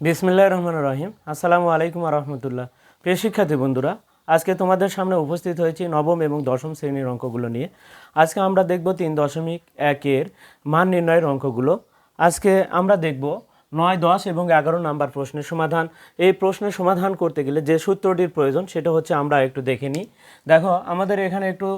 বিসমিল্লাহ রহমান রহিম। আসসালামু আলাইকুম রহমতুল্লাহ। প্রিয় শিক্ষার্থী বন্ধুরা, আজকে তোমাদের সামনে উপস্থিত হয়েছি নবম এবং দশম শ্রেণির অঙ্কগুলো নিয়ে। আজকে আমরা দেখব তিন দশমিক একের মান নির্ণয়ের অঙ্কগুলো। আজকে আমরা দেখব নয়, দশ এবং এগারো নাম্বার প্রশ্নের সমাধান। এই প্রশ্নের সমাধান করতে গেলে যে সূত্রটির প্রয়োজন সেটা হচ্ছে আমরা একটু দেখে নিই। দেখো, আমাদের এখানে একটু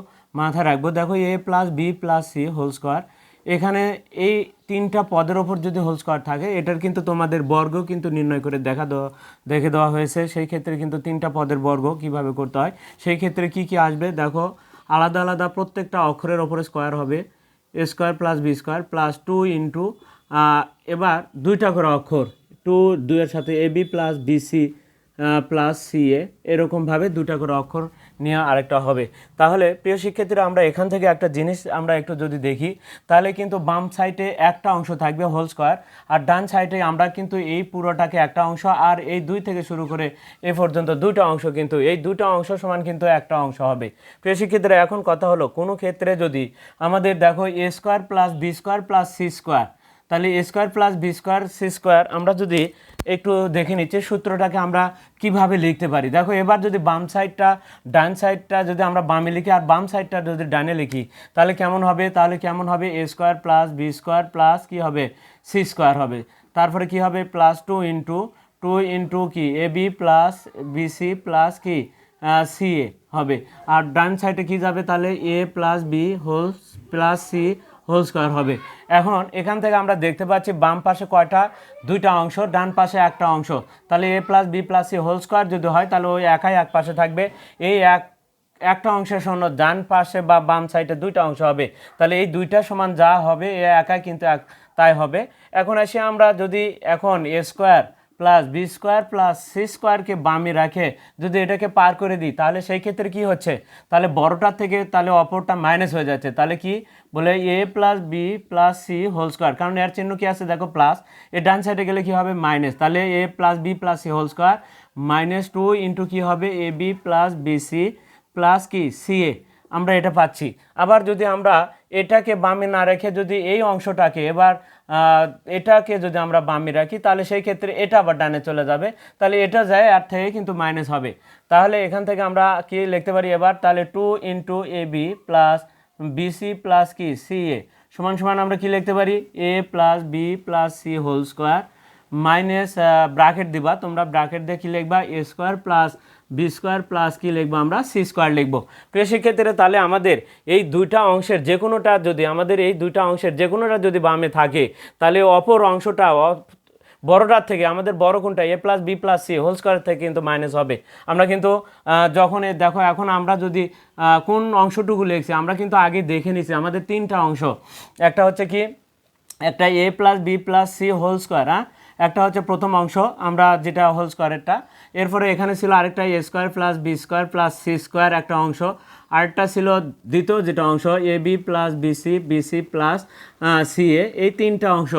মাথা রাখব। দেখো A plus B plus C whole square এখানে এই তিনটা পদের ওপর যদি হোল স্কোয়ার থাকে, এটার কিন্তু তোমাদের বর্গ কিন্তু নির্ণয় করে দেখা দেওয়া, দেখে দেওয়া হয়েছে। সেই ক্ষেত্রে কিন্তু তিনটা পদের বর্গ কীভাবে করতে হয়, সেই ক্ষেত্রে কি কি আসবে? দেখো, আলাদা আলাদা প্রত্যেকটা অক্ষরের ওপরে স্কোয়ার হবে। A square plus B square plus two into এবার দুইটা করে অক্ষর টু দুইয়ের সাথে A B plus BC plus C A এরকমভাবে দুটা করে অক্ষর নিয়ে আরেকটা হবে। তাহলে প্রিয় শিক্ষার্থীরা, আমরা এখান থেকে একটা জিনিস আমরা একটু যদি দেখি, তাহলে কিন্তু বাম সাইডে একটা অংশ থাকবে হোল স্কোয়ার আর ডান সাইডে আমরা কিন্তু এই পুরোটাকে একটা অংশ, আর এই দুই থেকে শুরু করে এ পর্যন্ত দুটো অংশ কিন্তু, এই দুটো অংশ সমান কিন্তু একটা অংশ হবে। প্রিয় শিক্ষার্থীরা, এখন কথা হলো, কোনো ক্ষেত্রে যদি আমাদের দেখো A square plus B square plus C square তাহলে A square plus B square C square আমরা যদি একটু দেখে নিচ্ছি সূত্রটাকে আমরা কীভাবে লিখতে পারি। দেখো, এবার যদি বাম সাইডটা ডান সাইডটা যদি আমরা বামে লিখি আর বাম সাইডটা যদি ডানে লিখি, তাহলে কেমন হবে? তাহলে কেমন হবে? A square plus B square plus কী হবে? সি স্কোয়ার হবে। তারপরে কি হবে? Plus two into two into কি? A B plus BC plus কি? সি এ হবে। আর ডান সাইডে কি যাবে তাহলে? A plus B whole plus C whole square হবে। এখন এখান থেকে আমরা দেখতে পাচ্ছি বাম পাশে কয়টা? দুইটা অংশ, ডান পাশে একটা অংশ। তাহলে A plus B plus C whole square যদি হয়, তাহলে ওই একাই এক পাশে থাকবে। এই এক, একটা অংশের সমান ডান পাশে বা বাম সাইডে দুইটা অংশ হবে। তাহলে এই দুইটা সমান যা হবে, এ একাই কিন্তু এক, তাই হবে। এখন এসে আমরা যদি এখন A square plus B square plus C স্কোয়ারকে বামে রাখে যদি এটাকে পার করে দিই, তাহলে সেই ক্ষেত্রে কি হচ্ছে? তাহলে বড়টার থেকে তাহলে অপরটা মাইনাস হয়ে যাচ্ছে। তাহলে কি? বলে A plus B plus C whole square কারণ এর চিহ্ন কি আছে? দেখো প্লাস এর ডান সাইডে গেলে কি হবে? মাইনাস তাহলে A plus B plus C whole square minus two into কী হবে? A B plus B C plus কি? সি এ আমরা এটা পাচ্ছি। আবার যদি আমরা এটাকে বামে না রেখে যদি এই অংশটাকে এবার এটাকে যদি আমরা বামে রাখি, তাহলে সেই ক্ষেত্রে এটা আবার ডানে চলে যাবে। তাহলে এটা যায় আর থেকে কিন্তু মাইনাস হবে। তাহলে এখান থেকে আমরা কি লিখতে পারি এবার? তাহলে two into A B plus BC plus কি? সি এ সমান সমান আমরা কি লিখতে পারি? A plus B plus C whole square minus bracket দিবা। তোমরা ব্র্যাকেট দিয়ে কি লিখবা? A square plus B square plus কি লিখব আমরা? সি স্কোয়ার লিখব। প্রিয় শিক্ষার্থীরা তাহলে আমাদের এই দুইটা অংশের যে কোনোটা যদি, আমাদের এই দুইটা অংশের যে কোনোটা যদি বামে থাকে, তাহলে অপর অংশটা বড়টার থেকে, আমাদের বড় কোনটা? A plus B plus C whole square থেকে কিন্তু মাইনাস হবে। আমরা কিন্তু যখন দেখো, এখন আমরা যদি কোন অংশটুকু লিখছি, আমরা কিন্তু আগে দেখে নিছি আমাদের তিনটা অংশ। একটা হচ্ছে কি, একটা A plus B plus C whole square হ্যাঁ? একটা হচ্ছে প্রথম অংশ, আমরা যেটা হোল স্কোয়ারেরটা এরপরে এখানে ছিল আরেকটা A square plus B square plus C square একটা অংশ। আরেকটা ছিল দ্বিতীয় যেটা অংশ A B plus BC BC plus C A এই তিনটা অংশ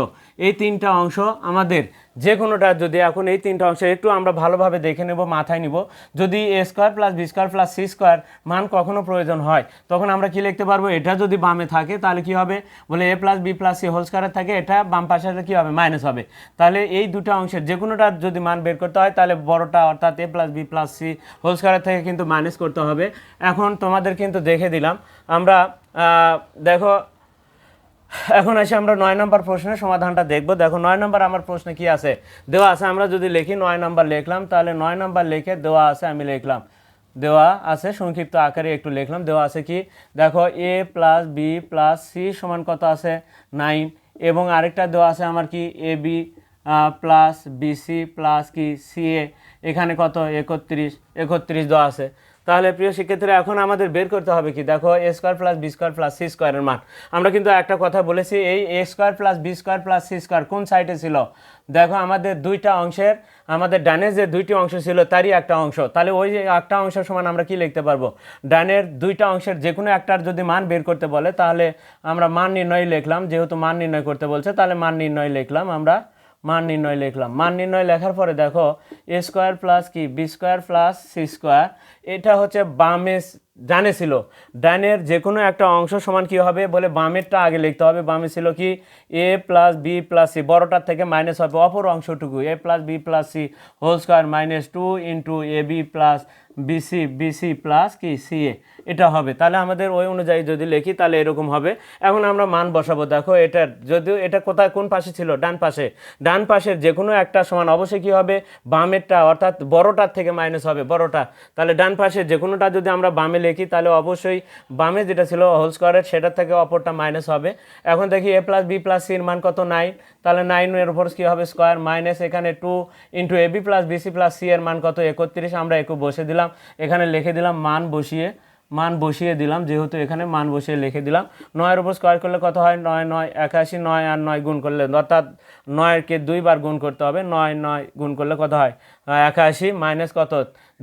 এই তিনটা অংশ আমাদের যে কোনোটা যদি এখন এই তিনটা অংশ একটু আমরা ভালোভাবে দেখে নেব, মাথায় নিব। যদি A square plus B square plus C square মান কখনো প্রয়োজন হয়, তখন আমরা কি লিখতে পারব? এটা যদি বামে থাকে, তাহলে কি হবে? বলে A plus B plus C whole স্কোয়ারের থাকে, এটা বাম পাশে কি হবে? মাইনাস হবে। তাহলে এই দুটো অংশের যে কোনোটার যদি মান বের করতে হয়, তাহলে বড়টা অর্থাৎ A plus B plus C whole স্কোয়ারের থেকে কিন্তু মাইনাস করতে হবে। এখন তোমাদের কিন্তু দেখে দিলাম। আমরা দেখো এখন এসে আমরা নয় নম্বর প্রশ্নের সমাধানটা দেখব। দেখো, নয় নম্বর আমার প্রশ্নে কি আছে? দেওয়া আছে, আমরা যদি লিখি নয় নম্বর লিখলাম, তাহলে নয় নম্বর লিখে দেওয়া আছে আমি লিখলাম। দেওয়া আছে, সংক্ষিপ্ত আকারে একটু লিখলাম। দেওয়া আছে কি? দেখো A plus B plus C সমান কত আছে? নাইন এবং আরেকটা দেওয়া আছে আমার কি? A B plus BC plus কি? সি এ এখানে কত? একত্রিশ। একত্রিশ দেওয়া আছে। তাহলে প্রিয় শিক্ষার্থীরা, এখন আমাদের বের করতে হবে কি? দেখো A square plus B square plus C স্কোয়ারের মান। আমরা কিন্তু একটা কথা বলেছি, এই A square plus B square plus C square কোন সাইডে ছিল? দেখো, আমাদের দুইটা অংশের, আমাদের ডানের যে দুইটি অংশ ছিল, তারই একটা অংশ। তাহলে ওই যে একটা অংশ সমান আমরা কি লিখতে পারব? ডানের দুইটা অংশের যে কোনো একটার যদি মান বের করতে বলে, তাহলে আমরা মান নির্ণয় লিখলাম। যেহেতু মান নির্ণয় করতে বলছে, তাহলে মান নির্ণয় লিখলাম আমরা মান নির্ণয় লিখলাম। মান নির্ণয় লেখার পরে দেখো এ স্কোয়ার প্লাস কি? B square plus C square এটা হচ্ছে বামে ডানে ছিল। ডানের যে কোনো একটা অংশ সমান কি হবে? বলে বামেরটা আগে লিখতে হবে। বামে ছিল কি? A plus B plus C বড়টার থেকে মাইনাস হবে অপর অংশটুকু। A plus B plus C whole square minus two into A B plus BC BC plus কি? সি এ এটা হবে। তাহলে আমাদের ওই অনুযায়ী যদি লিখি, তাহলে এরকম হবে। এখন আমরা মান বসাবো। দেখো, এটা যদিও এটা কোথায়, কোন পাশে ছিল? ডান পাশে। ডান পাশের যে কোনো একটা সমান অবশ্যই কী হবে? বামেরটা, অর্থাৎ বড়টার থেকে মাইনাস হবে, বড়টা। তাহলে ডান পাশে যে কোনোটা যদি আমরা বামে লিখি, তাহলে অবশ্যই বামে যেটা ছিল হোল স্কোয়ারের সেটার থেকে অপরটা মাইনাস হবে। এখন দেখি এ প্লাস বি প্লাস সির মান কত? নাইন তাহলে নাইনের উপর কী হবে? স্কোয়ার মাইনাস এখানে two into A B plus BC plus C এর মান কত? একত্রিশ। আমরা একটু বসে দিলাম। এখানে লিখে দিলাম মান বসিয়ে। মান বসিয়ে দিলাম, যেহেতু এখানে মান বসিয়ে লিখে দিলাম। নয়ের উপর স্কোয়ার করলে কত হয়? নয় নয়, একাশি, নয় আর নয় গুণ করলে, অর্থাৎ নয়কে দুইবার গুণ করতে হবে। নয় নয় গুণ করলে কত হয়? একাশি মাইনাস কত?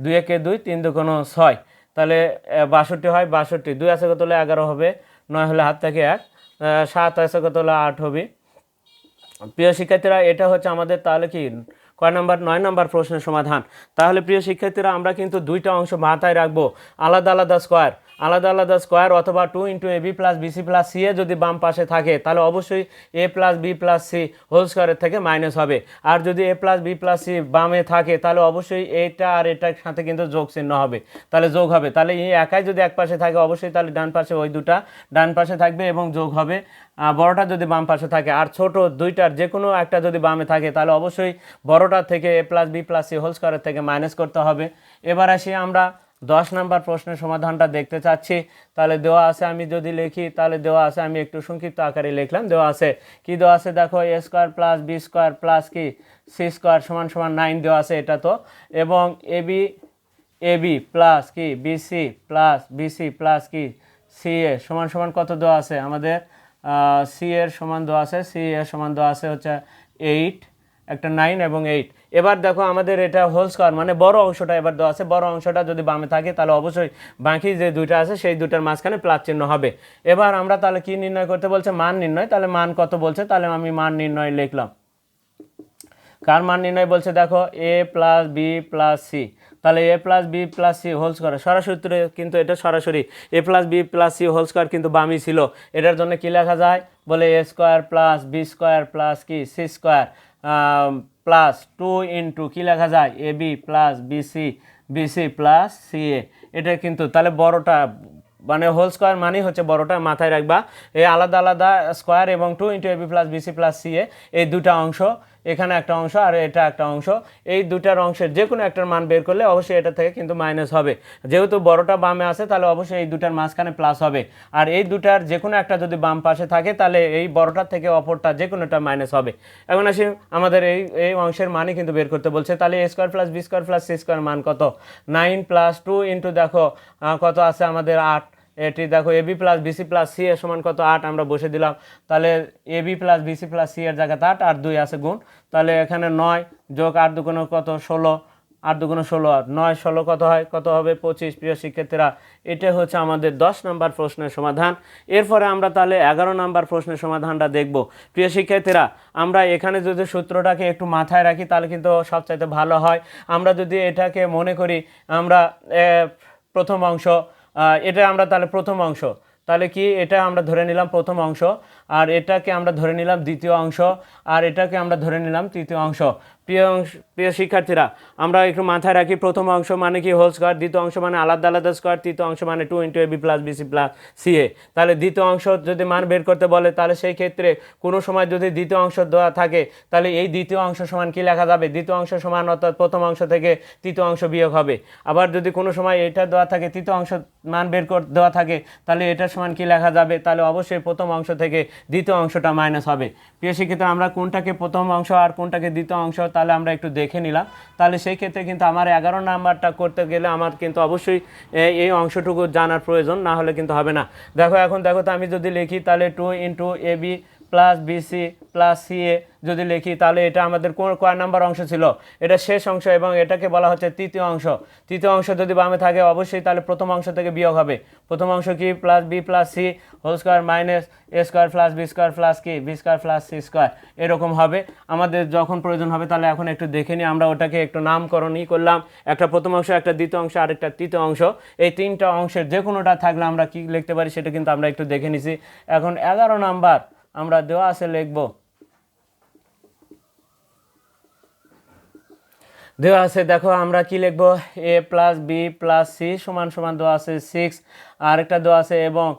দুই একে দুই, তিন দুকোনো ছয়। তাহলে বাষট্টি হয়, বাষট্টি। দুই আছে কত হলে এগারো হবে। নয় হলে হাত থেকে এক। সাত আছে কত হলে আট হবে। প্রিয় শিক্ষার্থীরা, এটা হচ্ছে আমাদের তাহলে কি? কয় নম্বর? নয় নম্বর প্রশ্নের সমাধান। তাহলে, প্রিয় শিক্ষার্থীরা, আমরা কিন্তু দুইটা অংশ মাথায় রাখব। আলাদা আলাদা স্কোয়ার আলাদা আলাদা স্কোয়ার অথবা two into A B plus BC plus C A যদি বাম পাশে থাকে, তাহলে অবশ্যই A plus B plus C whole স্কোয়ারের থেকে মাইনাস হবে। আর যদি A plus B plus C বামে থাকে, তাহলে অবশ্যই এটা আর এটার সাথে কিন্তু যোগ চিহ্ন হবে। তাহলে যোগ হবে। তাহলে এই একাই যদি এক পাশে থাকে, অবশ্যই তাহলে ডান পাশে ওই দুটা ডান পাশে থাকবে এবং যোগ হবে। বড়টা যদি বাম পাশে থাকে, আর ছোট দুইটার যে কোনো একটা যদি বামে থাকে, তাহলে অবশ্যই বড়টার থেকে A plus B plus C whole স্কোয়ারের থেকে মাইনাস করতে হবে। এবার আসি আমরা দশ নাম্বার প্রশ্নের সমাধানটা দেখতে চাচ্ছি। তাহলে দেওয়া আছে আমি যদি লিখি, তাহলে দেওয়া আছে আমি একটু সংক্ষিপ্ত আকারে লিখলাম। দেওয়া আছে, কি দেওয়া আছে? দেখো A square plus B square plus কি? সি স্কোয়ার সমান সমান নাইন দেওয়া আছে এটা তো। এবং A B A B plus কি? বিসি প্লাস বিসি প্লাস কি? সি এ সমান সমান কত দেওয়া আছে? আমাদের সি এর সমান দেওয়া আছে সি এর সমান দেওয়া আছে হচ্ছে এইট একটা নাইন এবং এইট এবার দেখো আমাদের এটা হোল স্কোয়ার মানে বড় অংশটা এবার দেওয়া আছে। বড় অংশটা যদি বামে থাকে, তাহলে অবশ্যই বাকি যে দুইটা আছে, সেই দুটার মাঝখানে প্লাস চিহ্ন হবে। এবার আমরা তাহলে কি নির্ণয় করতে বলছে? মান নির্ণয়। তাহলে মান কত বলছে? তাহলে আমি মান নির্ণয় লিখলাম। কার মান নির্ণয় বলছে? দেখো A plus B plus C তাহলে A plus B plus C whole square সরাসরি কিন্তু এটা সরাসরি A plus B plus C whole square কিন্তু বামই ছিল। এটার জন্য কি লেখা যায়? বলে A square plus B square plus কি? C square plus two into কী লেখা যায়? A B plus BC BC plus C A এটা কিন্তু তাহলে বড়টা মানে হোল স্কোয়ার মানেই হচ্ছে বড়টা, মাথায় রাখবা। এই আলাদা আলাদা স্কোয়ার এবং two into AB plus BC plus C A এই দুটা অংশ এখানে একটা অংশ আর এটা একটা অংশ। এই দুটার অংশের যে কোনো একটার মান বের করলে অবশ্যই এটা থেকে কিন্তু মাইনাস হবে। যেহেতু বড়টা বামে আছে, তাহলে অবশ্যই এই দুটার মাঝখানে প্লাস হবে। আর এই দুটার যে কোনো একটা যদি বাম পাশে থাকে, তাহলে এই বড়টার থেকে অপরটা যে কোনোটা মাইনাস হবে। এখন আসি, আমাদের এই এই অংশের মানই কিন্তু বের করতে বলছে। তাহলে A square plus B square plus C square মান কত? নাইন প্লাস টু ইন্টু দেখো কত আছে আমাদের আট? এটি দেখো AB plus BC plus C এর সমান কত? আট, আমরা বসে দিলাম। তাহলে AB plus BC plus C এর জায়গাতে আট আর দুই আছে গুণ। তাহলে এখানে নয় যোগ আট দুগুণ কত? ষোলো। আট দুগুণ ষোলো আর নয়, ষোলো কত হয়? কত হবে? পঁচিশ। প্রিয় শিক্ষার্থীরা এটা হচ্ছে আমাদের দশ নম্বর প্রশ্নের সমাধান। এরপরে আমরা তাহলে এগারো নম্বর প্রশ্নের সমাধানটা দেখব। প্রিয় শিক্ষার্থীরা, আমরা এখানে যদি সূত্রটাকে একটু মাথায় রাখি, তাহলে কিন্তু সবচাইতে ভালো হয়। আমরা যদি এটাকে মনে করি, আমরা প্রথম অংশ এটা আমরা তাহলে প্রথম অংশ। তাহলে কি, এটা আমরা ধরে নিলাম প্রথম অংশ, আর এটাকে আমরা ধরে নিলাম দ্বিতীয় অংশ, আর এটাকে আমরা ধরে নিলাম তৃতীয় অংশ। প্রিয় অংশ, প্রিয় শিক্ষার্থীরা, আমরা একটু মাথায় রাখি, প্রথম অংশ মানে কি হোল স্কোয়ার দ্বিতীয় অংশ মানে আলাদা আলাদা স্কোয়ার তৃতীয় অংশ মানে two into AB plus BC plus CA তাহলে দ্বিতীয় অংশ যদি মান বের করতে বলে, তাহলে সেই ক্ষেত্রে কোনো সময় যদি দ্বিতীয় অংশ দেওয়া থাকে, তাহলে এই দ্বিতীয় অংশ সমান কি লেখা যাবে? দ্বিতীয় অংশ সমান অর্থাৎ প্রথম অংশ থেকে তৃতীয় অংশ বিয়োগ হবে। আবার যদি কোনো সময় এটা দেওয়া থাকে, তৃতীয় অংশ মান বের কর, দেওয়া থাকে, তাহলে এটার সমান কি লেখা যাবে? তাহলে অবশ্যই প্রথম অংশ থেকে দ্বিতীয় অংশটা মাইনাস হবে। প্রিয় শিক্ষিত, আমরা কোনটাকে প্রথম অংশ আর কোনটাকে দ্বিতীয় অংশ তাহলে আমরা একটু দেখে নিলাম। তাহলে সেই ক্ষেত্রে কিন্তু আমার এগারো নাম্বারটা করতে গেলে আমার কিন্তু অবশ্যই এই অংশটুকু জানার প্রয়োজন, না হলে কিন্তু হবে না। দেখো, এখন দেখো তো আমি যদি লিখি, তাহলে two into a b plus b c plus c a যদি লিখি, তাহলে এটা আমাদের কোন কয় নাম্বার অংশ ছিল? এটা শেষ অংশ এবং এটাকে বলা হচ্ছে তৃতীয় অংশ। তৃতীয় অংশ যদি বামে থাকে, অবশ্যই তাহলে প্রথম অংশ থেকে বিয়োগ হবে। প্রথম অংশ কি? Plus b plus c whole square minus a square plus b square plus কি b square plus c square এরকম হবে। আমাদের যখন প্রয়োজন হবে, তাহলে এখন একটু দেখে নিই। আমরা ওটাকে একটু নামকরণই করলাম। একটা প্রথম অংশ, একটা দ্বিতীয় অংশ, আরেকটা তৃতীয় অংশ। এই তিনটা অংশের যে কোনোটা থাকলে আমরা কি লিখতে পারি, সেটা কিন্তু আমরা একটু দেখে নিছি। এখন এগারো নাম্বার আমরা দেওয়া আছে লিখব। দেওয়া আছে, দেখো আমরা কি লিখব? A plus b plus c সমান সমান দেওয়া আছে সিক্স আরেকটা দেওয়া আছে এবং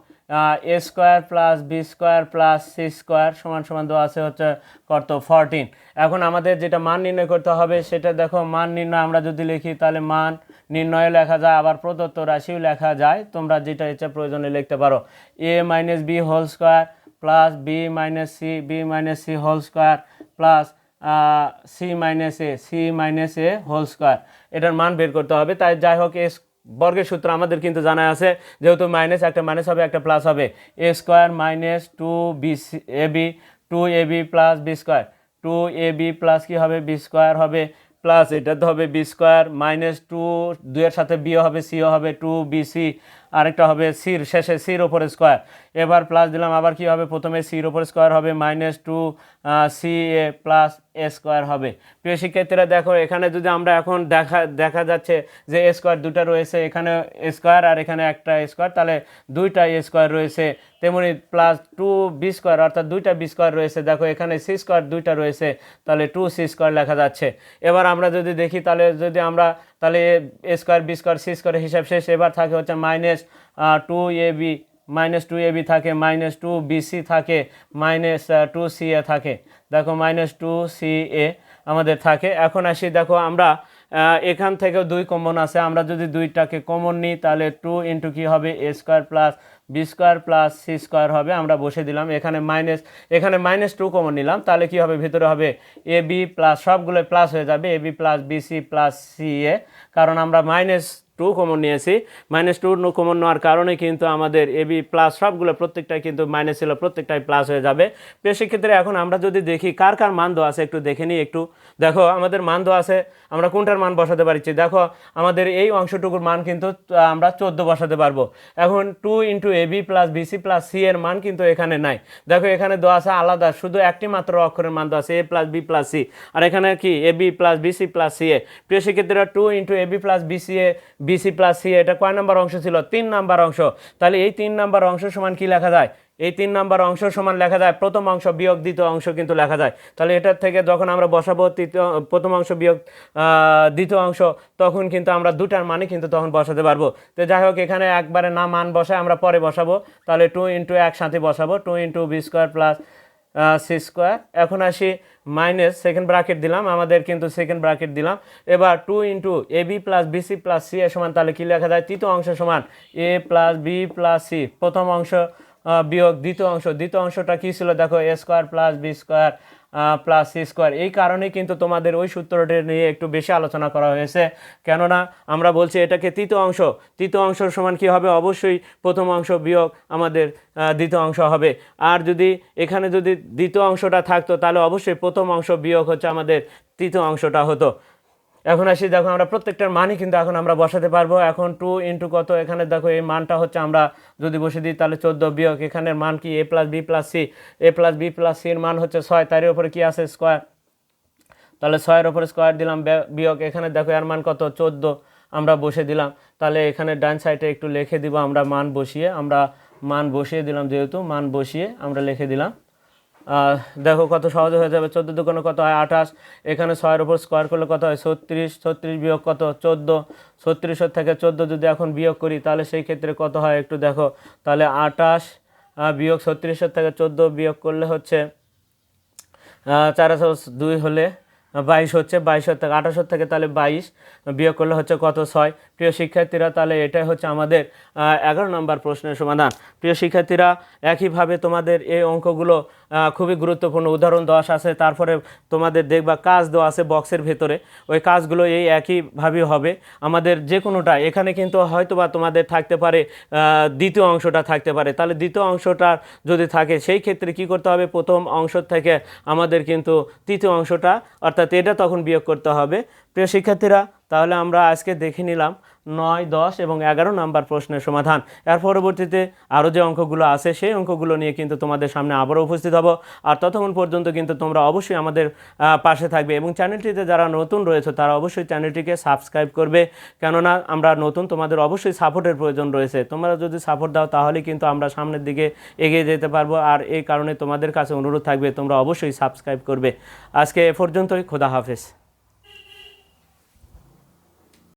a square plus b square plus c square সমান সমান দেওয়া আছে হচ্ছে কত? ফরটিন এখন আমাদের যেটা মান নির্ণয় করতে হবে, সেটা দেখো মান নির্ণয় আমরা যদি লিখি, তাহলে মান নির্ণয় লেখা যায়, আবার প্রদত্ত রাশিও লেখা যায়, তোমরা যেটা ইচ্ছা প্রয়োজনে লিখতে পারো। A minus b whole square plus b minus c b minus c whole square plus c minus a c minus a whole square এটার মান বের করতে হবে। তাই যাই হোক, এস বর্গের সূত্র আমাদের কিন্তু জানা আছে, যেহেতু মাইনাস একটা মাইনাস হবে, একটা প্লাস হবে। A square minus two b a b two a b plus b square two a b plus কী হবে? বি স্কোয়ার হবে। প্লাস এটাতে হবে বি স্কোয়ার মাইনাস টু দুইয়ের সাথে বিও হবে সিও হবে টু বি সি আরেকটা হবে সির শেষে সির ওপরে স্কোয়ার এবার প্লাস দিলাম, আবার কি হবে প্রথমে সির ওপর স্কোয়ার হবে minus two c a plus a square হবে। প্রিয় শিক্ষার্থীরা, দেখো, এখানে যদি আমরা এখন দেখা দেখা যাচ্ছে যে এ স্কোয়ার দুটা রয়েছে, এখানে স্কোয়ার আর এখানে একটা স্কোয়ার তাহলে দুইটা স্কোয়ার রয়েছে। তেমনি প্লাস টু বি স্কোয়ার অর্থাৎ দুইটা বি স্কোয়ার রয়েছে। দেখো, এখানে সি স্কোয়ার দুইটা রয়েছে, তাহলে টু সি স্কোয়ার লেখা যাচ্ছে। এবার আমরা যদি দেখি, তাহলে যদি আমরা তাহলে a square, b square, c square হিসাব শেষ। এবার থাকে হচ্ছে minus two a b minus two a b থাকে, মাইনাস টু বি সি থাকে, মাইনাস টু সি এ থাকে। দেখো মাইনাস টু সি এ আমাদের থাকে। এখন আসি, দেখো আমরা এখান থেকেও দুই কমন আছে। আমরা যদি দুইটাকে কমন নিই, তাহলে টু ইন্টু কী হবে? A square plus b square plus c square হবে, আমরা বসে দিলাম। এখানে মাইনাস এখানে মাইনাস টু কমন নিলাম, তাহলে কি হবে? ভিতরে হবে এ বি প্লাস সবগুলো প্লাস হয়ে যাবে, a b plus b c plus c a, কারণ আমরা মাইনাস টু কমন নিয়েছি মাইনাস টু কমন নেওয়ার কারণে কিন্তু আমাদের এ বি প্লাস সবগুলো প্রত্যেকটাই কিন্তু মাইনাস ছিল প্রত্যেকটাই প্লাস হয়ে যাবে। প্রিয় সেক্ষেত্রে এখন আমরা যদি দেখি কার কার মান দেওয়া আছে, একটু দেখে নিই একটু। দেখো, আমাদের মান দেওয়া আছে, আমরা কোনটার মান বসাতে পারছি? দেখো, আমাদের এই অংশটুকুর মান কিন্তু আমরা চোদ্দ বসাতে পারব। এখন two into a b plus b c plus c এর মান কিন্তু এখানে নাই। দেখো, এখানে দেওয়া আছে আলাদা, শুধু একটি মাত্র অক্ষরের মান দেওয়া আছে a plus b plus c আর এখানে কি? A b plus b c plus c a. প্রিয় শিক্ষার্থীরা two into b plus b c a b c plus c এটা কয় নাম্বার অংশ ছিল? তিন নাম্বার অংশ। তাহলে এই তিন নাম্বার অংশ সমান কি লেখা যায়? এই তিন নাম্বার অংশ সমান লেখা যায়, প্রথম অংশ বিয়োগ, দ্বিতীয় অংশ কিন্তু লেখা যায়। তাহলে এটার থেকে যখন আমরা বসাবো তৃতীয়, প্রথম অংশ বিয়োগ দ্বিতীয় অংশ, তখন কিন্তু আমরা দুটার মানে কিন্তু তখন বসাতে পারব। তো যাই হোক, এখানে একবারে না মান বসায় আমরা পরে বসাবো। তাহলে টু ইন্টু একসাথে বসাবো। Two into b square plus c square এখন আসি মাইনাস সেকেন্ড ব্রাকেট দিলাম, আমাদের কিন্তু সেকেন্ড ব্রাকেট দিলাম। এবার two into a b plus b c plus c এর সমান, তাহলে কী লেখা যায়? তৃতীয় অংশ সমান a plus b plus c প্রথম অংশ বিয়োগ দ্বিতীয় অংশ। দ্বিতীয় অংশটা কী ছিল? দেখো a square plus b square plus c square এই কারণেই কিন্তু তোমাদের ওই সূত্রটি নিয়ে একটু বেশি আলোচনা করা হয়েছে। কেননা আমরা বলছি এটাকে তৃতীয় অংশ। তৃতীয় অংশ সমান কী হবে? অবশ্যই প্রথম অংশ বিয়োগ আমাদের দ্বিতীয় অংশ হবে। আর যদি এখানে যদি দ্বিতীয় অংশটা থাকতো, তাহলে অবশ্যই প্রথম অংশ বিয়োগ হচ্ছে আমাদের তৃতীয় অংশটা হতো। এখন আসি, দেখো আমরা প্রত্যেকটার মানই কিন্তু এখন আমরা বসাতে পারব। এখন টু ইন্টু কত? এখানে দেখো এই মানটা হচ্ছে আমরা যদি বসে দিই তাহলে চোদ্দ বিয়োগ। এখানের মান কি? A plus b plus c a plus b plus সির মান হচ্ছে ছয়। তার উপরে কি আছে? স্কোয়ার তাহলে ছয়ের ওপরে স্কোয়ার দিলাম বিয়োগ। এখানে দেখো এর মান কত? চোদ্দ। আমরা বসে দিলাম। তাহলে এখানে ডান সাইডে একটু লিখে দিব আমরা মান বসিয়ে। আমরা মান বসিয়ে দিলাম যেহেতু, মান বসিয়ে আমরা লিখে দিলাম। দেখো কত সহজে হয়ে যাবে। চোদ্দ দুগুণে কত হয়? আঠাশ। এখানে ছয়ের ওপর স্কোয়ার করলে কত হয়? ছত্রিশ। ছত্রিশ বিয়োগ কত? চোদ্দ। ছত্রিশের থেকে চোদ্দ যদি এখন বিয়োগ করি, তাহলে সেই ক্ষেত্রে কত হয়? একটু দেখো। তাহলে আঠাশ বিয়োগ ছত্রিশের থেকে চোদ্দ বিয়োগ করলে হচ্ছে চারশো দুই হলে বাইশ হচ্ছে বাইশের থেকে আঠাশো থেকে তাহলে বাইশ। বিয়োগ করলে হচ্ছে কত? ছয়। প্রিয় শিক্ষার্থীরা, তাহলে এটাই হচ্ছে আমাদের এগারো নম্বর প্রশ্নের সমাধান। প্রিয় শিক্ষার্থীরা, একইভাবে তোমাদের এই অঙ্কগুলো খুবই গুরুত্বপূর্ণ। উদাহরণ দশ আছে, তারপরে তোমাদের দেখবা কাজ দেওয়া আছে বক্সের ভেতরে। ওই কাজগুলো এই একইভাবে হবে। আমাদের যে কোনোটা এখানে কিন্তু হয়তো বা তোমাদের থাকতে পারে দ্বিতীয় অংশটা থাকতে পারে। তাহলে দ্বিতীয় অংশটা যদি থাকে, সেই ক্ষেত্রে কি করতে হবে? প্রথম অংশ থেকে আমাদের কিন্তু তৃতীয় অংশটা অর্থাৎ এটা তখন বিয়োগ করতে হবে। প্রিয় শিক্ষার্থীরা তাহলে আমরা আজকে দেখে নিলাম নয়, দশ এবং এগারো নাম্বার প্রশ্নের সমাধান। এর পরবর্তীতে আরও যে অঙ্কগুলো আছে, সেই অঙ্কগুলো নিয়ে কিন্তু তোমাদের সামনে আবারও উপস্থিত হব। আর ততক্ষণ পর্যন্ত কিন্তু তোমরা অবশ্যই আমাদের পাশে থাকবে এবং চ্যানেলটিতে যারা নতুন রয়েছে, তারা অবশ্যই চ্যানেলটিকে সাবস্ক্রাইব করবে। কেননা আমরা নতুন, তোমাদের অবশ্যই সাপোর্টের প্রয়োজন রয়েছে। তোমরা যদি সাপোর্ট দাও তাহলে কিন্তু আমরা সামনের দিকে এগিয়ে যেতে পারব। আর এই কারণে তোমাদের কাছে অনুরোধ থাকবে, তোমরা অবশ্যই সাবস্ক্রাইব করবে। আজকে এ পর্যন্তই, খোদা হাফেজ।